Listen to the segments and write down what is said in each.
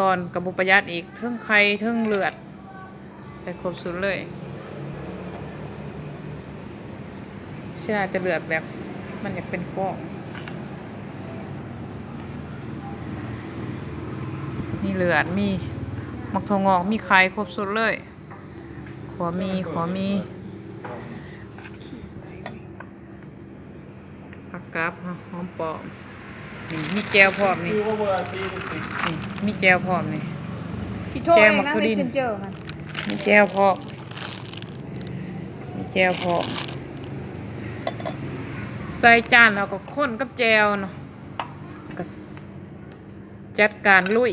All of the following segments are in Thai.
ตอนกับบุประยัดอีกเทิงไข่เทิงเลือด ไปครบสุดเลยเสียดายจะเลือดแบบมันอยากเป็นฟองมีเลือดมีมักถั่วงอกมีไข่ครบสุดเลย ขอมีขอมีผักกาดหอมปอม นี่มีแก้วพร้อมนี่คือว่าเบอร์ซีนี่สินี่มีแก้วพร้อมนี่ สิโทรแจเอมงมักนะทุเมดิสนเซนเจอร์มันมีแก้วพร้อมมีแก้วพร้อมใส่จานแล้วก็ข้นกับแจวเนาะก็จัดการลุย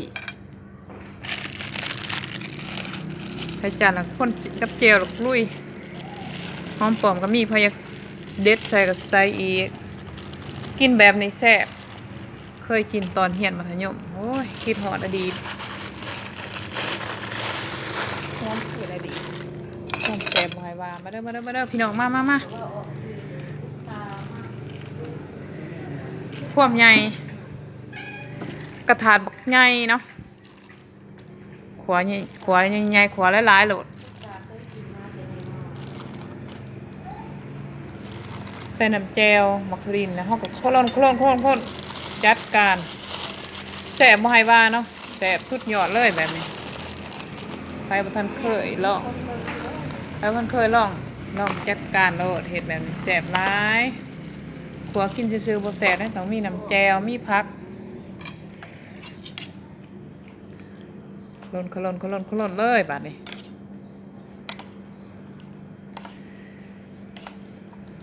ใส่จานแล้วก็ข้นกับแจวแล้วก็ลุยหอมปอมก็มีพออยากเด็ดใส่ก็ใส่อีก กินแบบนี้แซ่บ เคยกินตอนเฮียนมัธยม โอ้ย คิดหอดอดีตหอมคืออะไรดีความแซ่บบ่ให้ว่ามาเด้อมาเด้อมาเด้อพี่น้องมามามาความใหญ่กระถาดบักใหญ่เนาะขวาใหญ่ขวาใหญ่ขวาหลายๆโหลดใส่น้ำแจวมักทุรินแล้วเฮาก็โคลนโคลนโคลนโคลน จัดการแซ่บบ่ให้ว่าเนาะแซ่บสุดยอดเลยแบบนี้ใครบ่ทันเคยลองแล้วมันเคยลองลองจัดการโลดเห็ดแบบนี้แสบร้ายขัวกินซื้อๆบ่แสบนะต้องมีน้ำแจวมีพักลนขลนขลนขลนเลยบาดนี้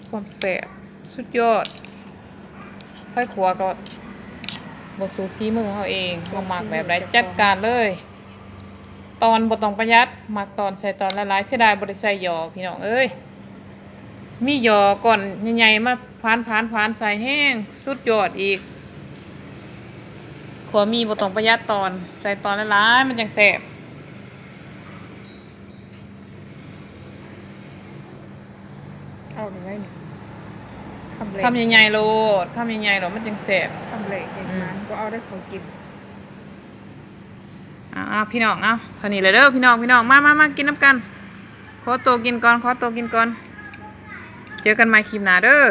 ความแสบสุดยอดค่ขัวก็ บสูซีมือเขาเองเขามักแบบไรจัดการเลย ตอนบ่ต้องประหยัดมักตอนใส่ตอนละลายๆเสียดายบ่ได้ใส่หยอพี่น้องเอ้ยมีหยอก่อนใหญ่ๆมาพานพานพานใส่แห้งสุดยอดอีกขวมีบ่ต้องประหยัดตอน ใส่ตอนละลายๆมันจังแซ่บเอาหนึ่งไว้นี่ คำเล็กคำใหญ่ๆโลดคำใหญ่ๆโลดมันจังแซ่บคำเล็กเห็นมันก็เอาได้เขากินอ้าวๆพี่น้องเอ้าเท่านี้เลยเด้อพี่น้องพี่น้องมามามากินน้ำกัน ขอตัวกินก่อนขอตัวกินก่อน เจอกันใหม่คลิปหน้าเด้อ